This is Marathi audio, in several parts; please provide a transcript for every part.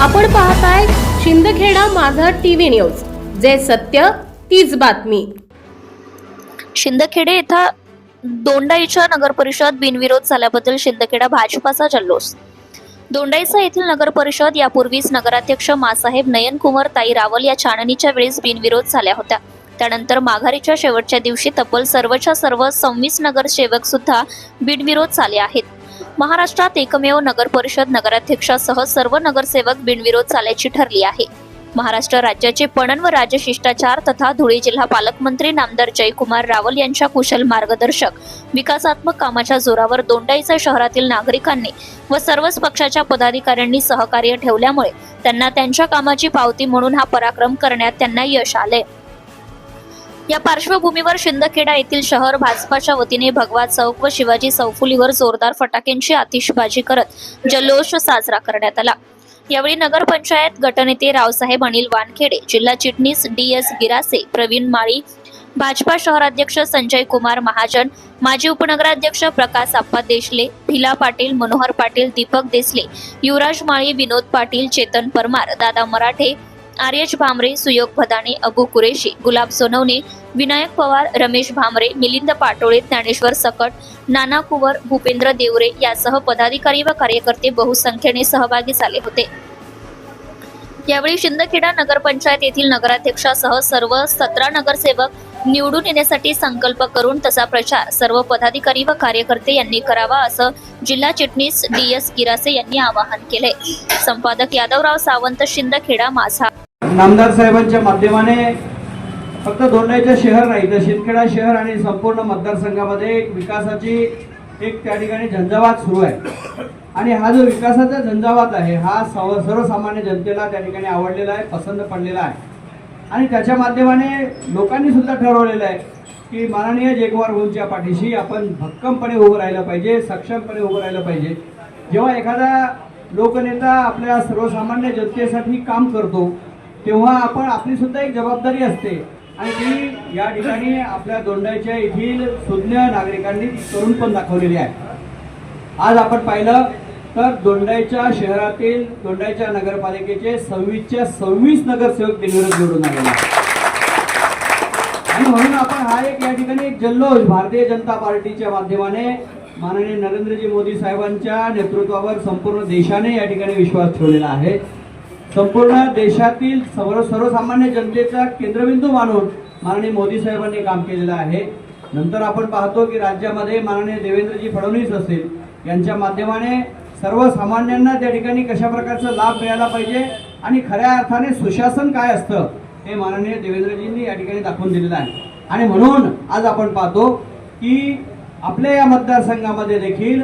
आपण पाहताय शिंदखेडा माझा टीव्ही न्यूज. जे सत्य तीच बातमी. शिंदखेडे येथे दोंडाईच्या नगरपरिषद बिनविरोध झाल्याबद्दल शिंदखेडा भाजपाचा जल्लोष. दोंडाईचा येथील नगरपरिषद यापूर्वीच नगराध्यक्ष मासाहेब नयनकुमार ताई रावल या छाननीच्या वेळेस बिनविरोध झाल्या होत्या. त्यानंतर माघारीच्या शेवटच्या दिवशी तब्बल सर्वच्या सर्व सव्वीस नगरसेवक सुद्धा बिनविरोध झाले आहेत. महाराष्ट्रात एकमेव नगरपरिषद नगराध्यक्षासह सर्व नगरसेवक बिनविरोध झाल्याची ठरली आहे. महाराष्ट्र राज्याचे पणन व राजशिष्टाचार तथा धुळे जिल्हा पालकमंत्री नामदार जयकुमार रावल यांच्या कुशल मार्गदर्शक विकासात्मक कामाच्या जोरावर दोंडाईचा शहरातील नागरिकांनी व सर्वच पक्षाच्या पदाधिकाऱ्यांनी सहकार्य ठेवल्यामुळे त्यांना त्यांच्या कामाची पावती म्हणून हा पराक्रम करण्यात त्यांना यश आले या पार्श्वभूमीवर शिंदखेडा येथील शहर भाजपाच्या वतीने भगवा चौक व शिवाजी चौफुलीवर जोरदार फटाक्यांची आतिषबाजी करत जल्लोष साजरा करण्यात आला. यावेळी नगरपंचायत गटनेते रावसाहेब अनिल वानखेडे जिल्हा चिटणीस डी एस गिरासे प्रवीण माळी भाजपा शहराध्यक्ष संजय कुमार महाजन माजी उपनगराध्यक्ष प्रकाश आप्पा देशले भिला पाटील मनोहर पाटील दीपक देसले युवराज माळी विनोद पाटील चेतन परमार दादा मराठे आर्यश भामरे सुयोग भदाणे अबू कुरेशी गुलाब सोनवणे विनायक पवार रमेश भामरे मिलिंद पाटोळे ज्ञानेश्वर सकट नाना कुवर भूपेंद्र देवरे यासह पदाधिकारी व कार्यकर्ते बहुसंख्येने सहभागी झाले होते. यावेळी शिंदखेडा नगरपंचायत येथील नगराध्यक्षासह सर्व सतरा नगरसेवक निवडून येण्यासाठी संकल्प करून तसा प्रचार सर्व पदाधिकारी व कार्यकर्ते यांनी करावा असं जिल्हा चिटणीस डी एस गिरासे यांनी आवाहन केले संपादक यादवराव सावंत शिंदखेडा माझा नामदार साहेबांच्या माध्यमाने फक्त दोंडाईचं शहर नाही तर शिंदखेडा शहर आणि संपूर्ण मतदारसंघामध्ये एक विकासाची एक त्या ठिकाणी झंझावात सुरू आहे. आणि हा जो विकासाचा झंझावात आहे हा सर्व सर्वसामान्य जनतेला त्या ठिकाणी आवडलेला आहे पसंत पडलेला आहे. आणि त्याच्या माध्यमाने लोकांनी सुद्धा ठरवलेलं आहे की माननीय जयकुमार भाऊंच्या पाठीशी आपण भक्कमपणे उभं राहिलं पाहिजे सक्षमपणे उभं राहिलं पाहिजे. जेव्हा एखादा लोकनेता आपल्या सर्वसामान्य जनतेसाठी काम करतो तेव्हा आपण आपली सुद्धा एक जबाबदारी असते. आणि ती या ठिकाणी आपल्या दोंडाच्या येथील सुज्ञ नागरिकांनी करून पण दाखवलेली आहे. आज आपण पाहिलं तर दोंडाईच्या शहरातील दोंडाईच्या नगरपालिकेचे सव्वीसच्या सव्वीस नगरसेवक बिनविरोध निवडून आलेले आणि म्हणून आपण हा एक या ठिकाणी एक जल्लोष भारतीय जनता पार्टीच्या माध्यमाने माननीय नरेंद्रजी मोदी साहेबांच्या नेतृत्वावर संपूर्ण देशाने या ठिकाणी विश्वास ठेवलेला आहे. संपूर्ण देशातील सर्व सर्वसामान्य जनतेचा केंद्रबिंदू मानून माननीय मोदी साहेबांनी काम केलेलं आहे. नंतर आपण पाहतो की राज्यामध्ये माननीय देवेंद्रजी फडणवीस असेल यांच्या माध्यमाने सर्वसामान्यांना त्या ठिकाणी कशा प्रकारचा लाभ मिळाला पाहिजे आणि खऱ्या अर्थाने सुशासन काय असतं हे माननीय देवेंद्रजींनी या ठिकाणी दाखवून दिलेलं आहे. आणि म्हणून आज आपण पाहतो की आपल्या या मतदारसंघामध्ये देखील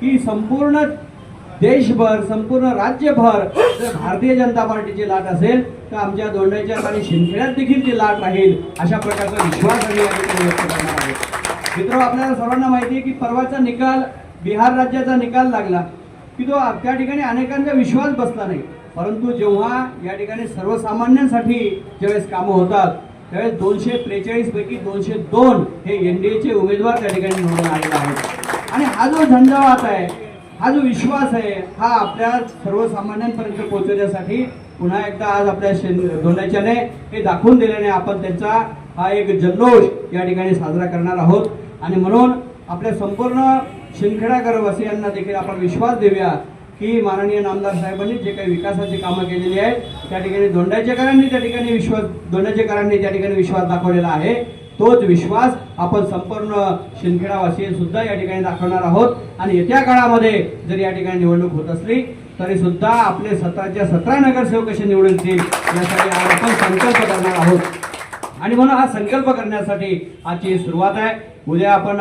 की संपूर्ण देशभर संपूर्ण राज्यभर जर भारतीय जनता पार्टीची लाट असेल तर आमच्या दोंडाच्या आणि शिंदखेड्यात देखील ती लाट राहील अशा प्रकारचा विश्वास आम्ही या ठिकाणी व्यक्त करणार आहोत. मित्र आपल्याला सर्वांना माहिती आहे की परवाचा निकाल बिहार राज्याचा निकाल लागला. की तो त्या ठिकाणी अनेकांचा विश्वास बसला नाही. परंतु जेव्हा या ठिकाणी सर्वसामान्यांसाठी ज्यावेळेस कामं होतात त्यावेळेस दोनशे त्रेचाळीस पैकी दोनशे दोन हे एनडीएचे उमेदवार त्या ठिकाणी निवडून आलेले आहेत. आणि हा जो झंझावात आहे हा जो विश्वास आहे हा आपल्या सर्वसामान्यांपर्यंत पोहोचवण्यासाठी पुन्हा एकदा आज आपल्या शेन- हे दाखवून दिल्याने आपण त्यांचा हा एक जल्लोष या ठिकाणी साजरा करणार आहोत. आणि म्हणून आपल्या संपूर्ण शिंदखेडाकरवासियांना देखील आपण विश्वास देऊया की माननीय नामदार साहेबांनी जे काही विकासाची कामं केलेली आहेत त्या ठिकाणी दोंडाचेकरांनी त्या ठिकाणी विश्वास दोंडाचेकरांनी त्या ठिकाणी विश्वास दाखवलेला आहे. तोच विश्वास आपण संपूर्ण शिंदखेडावासी सुद्धा या ठिकाणी दाखवणार आहोत. आणि येत्या काळामध्ये जर या ठिकाणी निवडणूक होत असली तरी सुद्धा आपले सतराच्या सतरा नगरसेवक कसे निवडून येतील यासाठी आज आपण संकल्प करणार आहोत. आणि म्हणून हा संकल्प करण्यासाठी आजची सुरुवात आहे. उद्या आपण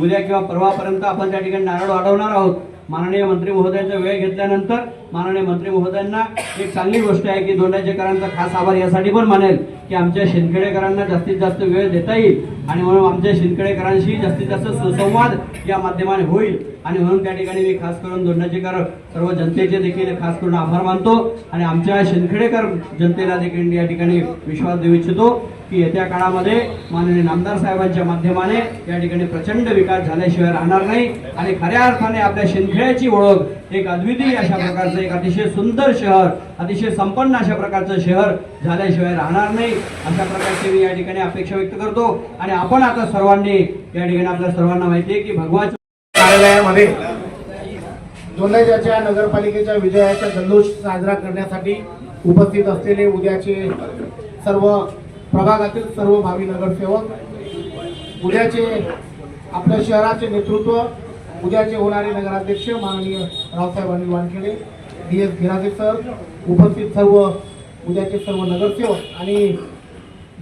उद्या किंवा परवापर्यंत आपण त्या ठिकाणी नारळ वाढवणार आहोत. माननीय मंत्री महोदयांचा वेळ घेतल्यानंतर माननीय मंत्री महोदयांना एक चांगली गोष्ट आहे की दोंडाचेकरांचा खास आभार यासाठी पण मानेल की आमच्या शिंदखेडेकरांना जास्तीत जास्त वेळ देता येईल आणि म्हणून आमच्या शिंदखेडेकरांशी जास्तीत जास्त सुसंवाद या माध्यमाने होईल. आणि म्हणून त्या ठिकाणी मी खास करून दोंडाचेकर सर्व जनतेचे देखील खास करून आभार मानतो आणि आमच्या शिंदखेडेकर जनतेला देखील या ठिकाणी विश्वास देऊ इच्छितो. की येत्या काळामध्ये माननीय नामदार साहेबांच्या माध्यमाने या ठिकाणी प्रचंड विकास झाल्याशिवाय राहणार नाही. आणि खऱ्या अर्थाने आपल्या शिंदखेड्याची ओळख एक अद्वितीय अशा प्रकारचं एक अतिशय सुंदर शहर अतिशय संपन्न अशा प्रकारचं शहर झाल्याशिवाय राहणार नाही. अशा प्रकारची मी या ठिकाणी अपेक्षा व्यक्त करतो. आणि आपण आता सर्वांनी या ठिकाणी आपल्या सर्वांना माहिती आहे की भगवान कार्यालयामध्ये दोंडाईच्या नगरपालिकेच्या विजयाचा जल्लोष साजरा करण्यासाठी उपस्थित असलेले उद्याचे सर्व प्रभागातील सर्व भावी नगरसेवक उद्याचे आपल्या शहराचे नेतृत्व उद्याचे होणारे नगराध्यक्ष माननीय Raosaheb Anil Wankhede D S Giraje sir उपस्थित सर्व उद्याचे सर्व नगरसेवक आणि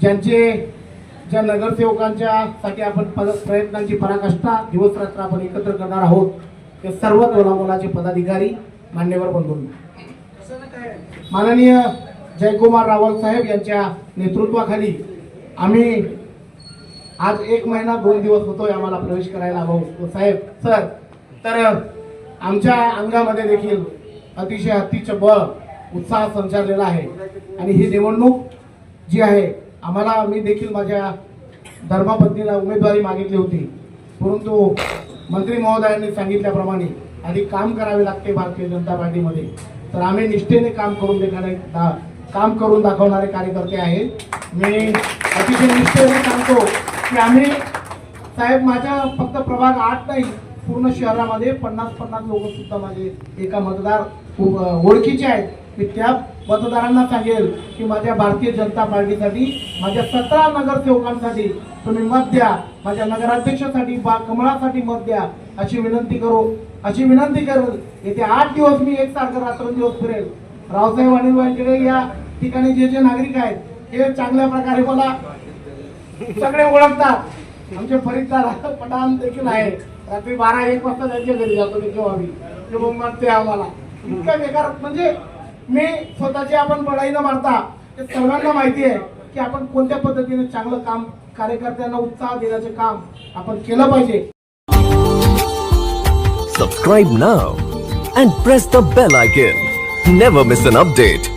ज्यांचे ज्या नगरसेवकांच्या साठी आपण पद प्रयत्नांची पराकाष्ठा दिवस रात्र आपण एकत्र करणार आहोत ते सर्व तोलामोलाचे पदाधिकारी मान्यवर बंधू माननीय जयकुमार रावल साहेब यांच्या नेतृत्वाखाली आम्ही आज एक महिना दोन दिवस होतोय आम्हाला प्रवेश करायला हवा. होतो. साहेब सर तर आमच्या अंगामध्ये देखील अतिशय हत्तीचं बळ उत्साह संचारलेला आहे. आणि ही निवडणूक जी आहे आम्हाला मी देखील माझ्या धर्मपत्नीला उमेदवारी मागितली होती. परंतु मंत्री महोदयांनी सांगितल्याप्रमाणे आधी काम करावे लागते भारतीय जनता पार्टीमध्ये. तर आम्ही निष्ठेने काम करून देणारे दा- काम करून दाखवणारे कार्यकर्ते आहेत. मी अतिशय निश्चयाने सांगतो की आम्ही साहेब माझ्या फक्त प्रभाग आठ नाही पूर्ण शहरामध्ये पन्नास पन्नास लोक सुद्धा माझे एका मतदार ओळखीचे आहेत. मी त्या मतदारांना सांगेल की माझ्या भारतीय जनता पार्टीसाठी माझ्या सतरा नगरसेवकांसाठी तुम्ही मत द्या. माझ्या नगराध्यक्षासाठी बा कमळासाठी मत द्या. अशी विनंती करू. अशी विनंती करू येते आठ दिवस मी एकसारखं रात्रंदिवस फिरेल. रावसाहेब अनिल वानखेडे या ठिकाणी जे जे नागरिक आहेत हे चांगल्या प्रकारे मला सगळे ओळखतात. आमचे फरीदार पठाण देखील आहे रात्री बारा एक वाजता त्यांच्या घरी जातो मी जेव्हा मी. ते मग म्हणते आम्हाला. इतका बेकार म्हणजे मी स्वतःची आपण बढाई न मारता ते सर्वांना माहिती आहे की आपण कोणत्या पद्धतीने चांगलं काम कार्यकर्त्यांना उत्साह देण्याचे काम आपण केलं पाहिजे. Subscribe now and press the bell icon. Never miss an update.